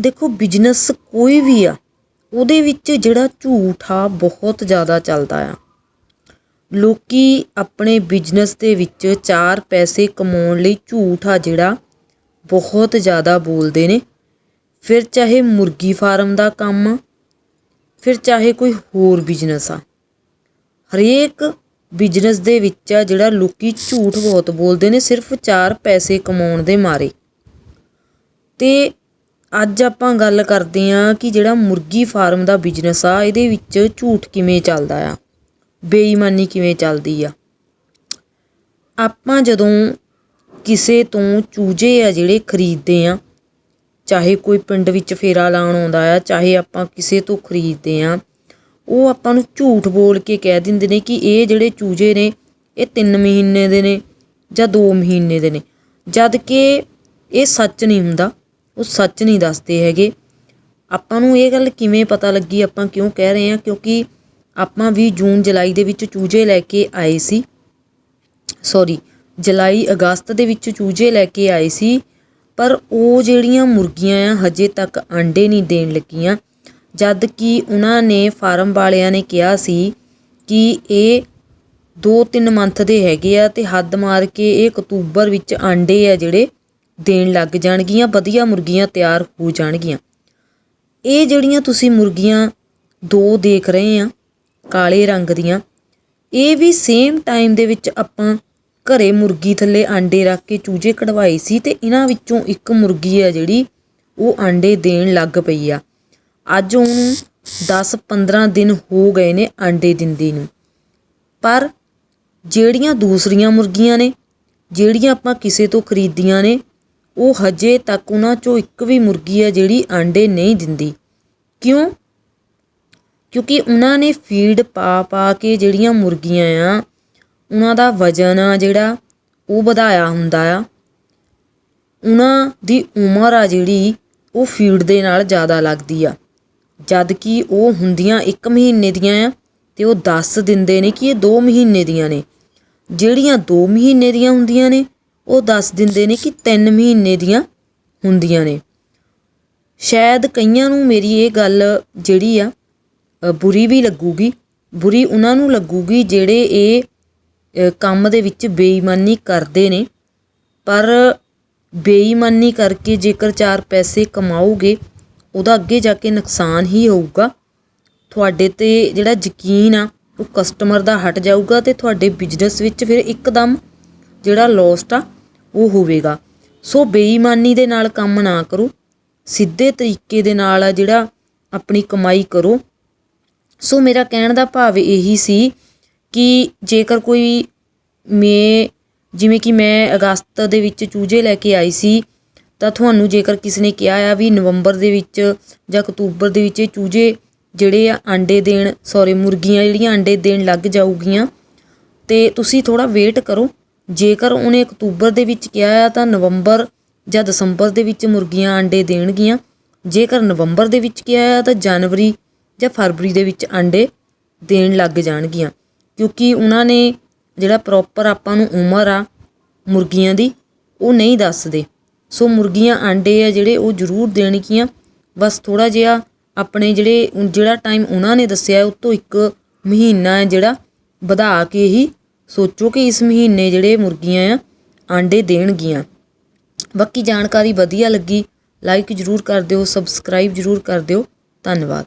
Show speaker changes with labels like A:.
A: ਦੇਖੋ ਬਿਜ਼ਨਸ ਕੋਈ ਵੀ ਆ, ਉਹਦੇ ਵਿੱਚ ਜਿਹੜਾ ਝੂਠ ਆ, ਬਹੁਤ ਜ਼ਿਆਦਾ ਚੱਲਦਾ ਆ। ਲੋਕੀ ਆਪਣੇ ਬਿਜ਼ਨਸ ਦੇ ਵਿੱਚ ਚਾਰ ਪੈਸੇ ਕਮਾਉਣ ਲਈ ਝੂਠ ਆ ਜਿਹੜਾ ਬਹੁਤ ਜ਼ਿਆਦਾ ਬੋਲਦੇ ਨੇ। ਫਿਰ ਚਾਹੇ ਮੁਰਗੀ ਫਾਰਮ ਦਾ ਕੰਮ ਆ, ਫਿਰ ਚਾਹੇ ਕੋਈ ਹੋਰ ਬਿਜ਼ਨਸ ਆ। ਹਰੇਕ ਬਿਜ਼ਨਸ ਦੇ ਵਿੱਚ ਆ ਜਿਹੜਾ ਲੋਕੀ ਝੂਠ ਬਹੁਤ ਬੋਲਦੇ ਨੇ, ਸਿਰਫ ਚਾਰ ਪੈਸੇ ਕਮਾਉਣ ਦੇ ਮਾਰੇ। ਤੇ ਅੱਜ ਆਪਾਂ ਗੱਲ ਕਰਦੇ ਹਾਂ ਕਿ ਜਿਹੜਾ ਮੁਰਗੀ ਫਾਰਮ ਦਾ ਬਿਜ਼ਨਸ ਆ, ਇਹਦੇ ਵਿੱਚ ਝੂਠ ਕਿਵੇਂ ਚੱਲਦਾ ਆ? ਬੇਈਮਾਨੀ ਕਿਵੇਂ ਚੱਲਦੀ ਆ? ਆਪਾਂ ਜਦੋਂ ਕਿਸੇ ਤੋਂ ਚੂਜੇ ਆ ਜਿਹੜੇ ਖਰੀਦਦੇ ਆ, ਚਾਹੇ ਕੋਈ ਪਿੰਡ ਵਿੱਚ ਫੇਰਾ ਲਾਉਣ ਆਉਂਦਾ ਆ, ਚਾਹੇ ਆਪਾਂ ਕਿਸੇ ਤੋਂ ਖਰੀਦਦੇ ਆ, ਉਹ ਆਪਾਂ ਨੂੰ ਝੂਠ ਬੋਲ ਕੇ ਕਹਿ ਦਿੰਦੇ ਨੇ ਕਿ ਇਹ ਜਿਹੜੇ ਚੂਜੇ ਨੇ, ਇਹ 3 ਮਹੀਨੇ ਦੇ ਨੇ ਜਾਂ 2 ਮਹੀਨੇ ਦੇ ਨੇ। ਜਦ ਕਿ ਇਹ ਸੱਚ ਨਹੀਂ ਹੁੰਦਾ। ਉਹ ਸੱਚ ਨਹੀਂ ਦੱਸਦੇ ਹੈਗੇ। ਆਪਾਂ ਨੂੰ ਇਹ ਗੱਲ ਕਿਵੇਂ ਪਤਾ ਲੱਗੀ? ਆਪਾਂ ਕਿਉਂ ਕਹਿ ਰਹੇ ਹਾਂ? ਕਿਉਂਕਿ ਆਪਾਂ ਵੀ ਜੂਨ, ਜੁਲਾਈ ਦੇ ਵਿੱਚ ਚੂਜੇ ਲੈ ਕੇ ਆਏ ਸੀ। ਸੌਰੀ ਜੁਲਾਈ, ਅਗਸਤ ਦੇ ਵਿੱਚ ਚੂਜੇ ਲੈ ਕੇ ਆਏ ਸੀ। ਪਰ ਉਹ ਜਿਹੜੀਆਂ ਮੁਰਗੀਆਂ ਆ, ਹਜੇ ਤੱਕ ਆਂਡੇ ਨਹੀਂ ਦੇਣ ਲੱਗੀਆਂ। ਜਦ ਕਿ ਉਹਨਾਂ ਨੇ ਫਾਰਮ ਵਾਲਿਆਂ ਨੇ ਕਿਹਾ ਸੀ ਕਿ ਇਹ 2-3 ਮੰਥ ਦੇ ਹੈਗੇ ਆ ਤੇ ਹੱਦ ਮਾਰ ਕੇ ਇਹ ਅਕਤੂਬਰ ਵਿੱਚ ਆਂਡੇ ਆ ਜਿਹੜੇ ਦੇਣ ਲੱਗ ਜਾਣਗੀਆਂ, ਵਧੀਆ ਮੁਰਗੀਆਂ ਤਿਆਰ ਹੋ ਜਾਣਗੀਆਂ। ਇਹ ਜਿਹੜੀਆਂ ਤੁਸੀਂ ਮੁਰਗੀਆਂ ਦੋ ਦੇਖ ਰਹੇ ਆ, ਕਾਲੇ ਰੰਗ ਦੀਆਂ, ਇਹ ਵੀ ਸੇਮ ਟਾਈਮ ਦੇ ਵਿੱਚ ਆਪਾਂ ਘਰੇ ਮੁਰਗੀ ਥੱਲੇ ਆਂਡੇ ਰੱਖ ਕੇ ਚੂਜੇ ਕਢਵਾਏ ਸੀ ਤੇ ਇਹਨਾਂ ਵਿੱਚੋਂ ਇੱਕ ਮੁਰਗੀ ਆ ਜਿਹੜੀ ਉਹ ਆਂਡੇ ਦੇਣ ਲੱਗ ਪਈ ਆ। ਅੱਜ ਉਹਨੂੰ 10-15 ਦਿਨ ਹੋ ਗਏ ਨੇ ਆਂਡੇ ਦਿੰਦੀ ਨੂੰ। ਪਰ ਜਿਹੜੀਆਂ ਦੂਸਰੀਆਂ ਮੁਰਗੀਆਂ ਨੇ, ਜਿਹੜੀਆਂ ਆਪਾਂ ਕਿਸੇ ਤੋਂ ਖਰੀਦੀਆਂ ਨੇ ਉਹ ਹਜੇ ਤੱਕ ਉਹਨਾਂ ਚੋਂ ਇੱਕ ਵੀ ਮੁਰਗੀ ਆ ਜਿਹੜੀ ਆਂਡੇ ਨਹੀਂ ਦਿੰਦੀ। ਕਿਉਂ? ਕਿਉਂਕਿ ਉਹਨਾਂ ਨੇ ਫੀਡ ਪਾ ਪਾ ਕੇ ਜਿਹੜੀਆਂ ਮੁਰਗੀਆਂ ਆ, ਉਹਨਾਂ ਦਾ ਵਜਨ ਆ ਜਿਹੜਾ, ਉਹ ਵਧਾਇਆ ਹੁੰਦਾ ਆ। ਉਹਨਾਂ ਦੀ ਉਮਰ ਆ ਜਿਹੜੀ, ਉਹ ਫੀਡ ਦੇ ਨਾਲ ਜ਼ਿਆਦਾ ਲੱਗਦੀ ਆ। ਜਦ ਕਿ ਉਹ ਹੁੰਦੀਆਂ 1 ਮਹੀਨੇ ਦੀਆਂ ਆ ਤੇ ਉਹ ਦੱਸ ਦਿੰਦੇ ਨੇ ਕਿ ਇਹ 2 ਮਹੀਨੇ ਦੀਆਂ ਨੇ। ਜਿਹੜੀਆਂ 2 ਮਹੀਨੇ ਦੀਆਂ ਹੁੰਦੀਆਂ ਨੇ ਉਹ ਦੱਸ ਦਿੰਦੇ ਨੇ ਕਿ 3 ਮਹੀਨੇ ਦੀਆਂ ਹੁੰਦੀਆਂ ਨੇ। ਸ਼ਾਇਦ ਕਈਆਂ ਨੂੰ ਮੇਰੀ ਇਹ ਗੱਲ ਜਿਹੜੀ ਆ ਬੁਰੀ ਵੀ ਲੱਗੂਗੀ, ਬੁਰੀ ਉਹਨਾਂ ਨੂੰ ਲੱਗੂਗੀ ਜਿਹੜੇ ਇਹ ਕੰਮ ਦੇ ਵਿੱਚ ਬੇਈਮਾਨੀ ਕਰਦੇ ਨੇ। ਪਰ ਬੇਈਮਾਨੀ ਕਰਕੇ ਜੇਕਰ ਚਾਰ ਪੈਸੇ ਕਮਾਓਗੇ, ਉਹਦਾ ਅੱਗੇ ਜਾ ਕੇ ਨੁਕਸਾਨ ਹੀ ਹੋਊਗਾ। ਤੁਹਾਡੇ ਤੇ ਜਿਹੜਾ ਯਕੀਨ ਆ, ਉਹ ਕਸਟਮਰ ਦਾ ਹਟ ਜਾਊਗਾ ਤੇ ਤੁਹਾਡੇ ਬਿਜ਼ਨਸ ਵਿੱਚ ਫਿਰ ਇੱਕਦਮ ਜਿਹੜਾ ਲੋਸਟ ਆ ਉਹ ਹੋਵੇਗਾ। ਸੋ ਬੇਈਮਾਨੀ ਦੇ ਨਾਲ ਕੰਮ ਨਾ ਕਰੋ। ਸਿੱਧੇ ਤਰੀਕੇ ਦੇ ਨਾਲ ਆ ਜਿਹੜਾ ਆਪਣੀ ਕਮਾਈ ਕਰੋ। ਸੋ ਮੇਰਾ ਕਹਿਣ ਦਾ ਭਾਵ ਇਹੀ ਸੀ ਕਿ ਜੇਕਰ ਕੋਈ ਮੇ, ਜਿਵੇਂ ਕਿ ਮੈਂ ਅਗਸਤ ਦੇ ਵਿੱਚ ਚੂਜੇ ਲੈ ਕੇ ਆਈ ਸੀ, ਤਾਂ ਤੁਹਾਨੂੰ ਜੇਕਰ ਕਿਸੇ ਨੇ ਕਿਹਾ ਆ ਵੀ ਨਵੰਬਰ ਦੇ ਵਿੱਚ ਜਾਂ ਅਕਤੂਬਰ ਦੇ ਵਿੱਚ ਇਹ ਚੂਜੇ ਜਿਹੜੇ ਆ ਆਂਡੇ ਦੇਣ ਸੌਰੀ ਮੁਰਗੀਆਂ ਜਿਹੜੀਆਂ ਆਂਡੇ ਦੇਣ ਲੱਗ ਜਾਊਗੀਆਂ, ਤੇ ਤੁਸੀਂ ਥੋੜਾ ਵੇਟ ਕਰੋ। ਜੇਕਰ ਉਹਨੇ ਅਕਤੂਬਰ ਦੇ ਵਿੱਚ ਕਿਹਾ ਆ ਤਾਂ ਨਵੰਬਰ ਜਾਂ ਦਸੰਬਰ ਦੇ ਵਿੱਚ ਮੁਰਗੀਆਂ ਆਂਡੇ ਦੇਣਗੀਆਂ। ਜੇਕਰ ਨਵੰਬਰ ਦੇ ਵਿੱਚ ਕਿਹਾ ਆ ਤਾਂ ਜਨਵਰੀ ਜਾਂ ਫਰਵਰੀ ਦੇ ਵਿੱਚ ਆਂਡੇ ਦੇਣ ਲੱਗ ਜਾਣਗੀਆਂ। ਕਿਉਂਕਿ ਉਹਨਾਂ ਨੇ ਜਿਹੜਾ ਪ੍ਰੋਪਰ ਆਪਾਂ ਨੂੰ ਉਮਰ ਆ ਮੁਰਗੀਆਂ ਦੀ, ਉਹ ਨਹੀਂ ਦੱਸਦੇ। ਸੋ ਮੁਰਗੀਆਂ ਆਂਡੇ ਆ ਜਿਹੜੇ ਉਹ ਜ਼ਰੂਰ ਦੇਣਗੀਆਂ। ਬਸ ਥੋੜਾ ਜਿਹਾ ਆਪਣੇ ਜਿਹੜੇ, ਜਿਹੜਾ ਟਾਈਮ ਉਹਨਾਂ ਨੇ ਦੱਸਿਆ, ਉਹ ਤੋਂ ਇੱਕ ਮਹੀਨਾ ਹੈ ਜਿਹੜਾ ਵਧਾ ਕੇ ਹੀ ਸੋਚੋ ਕਿ ਇਸ ਮਹੀਨੇ ਜਿਹੜੇ ਮੁਰਗੀਆਂ ਆ, ਆਂਡੇ ਦੇਣਗੀਆਂ। ਬਾਕੀ ਜਾਣਕਾਰੀ ਵਧੀਆ ਲੱਗੀ ਲਾਈਕ ਜ਼ਰੂਰ ਕਰ ਦਿਓ ਸਬਸਕ੍ਰਾਈਬ ਜ਼ਰੂਰ ਕਰ ਦਿਓ। ਧੰਨਵਾਦ।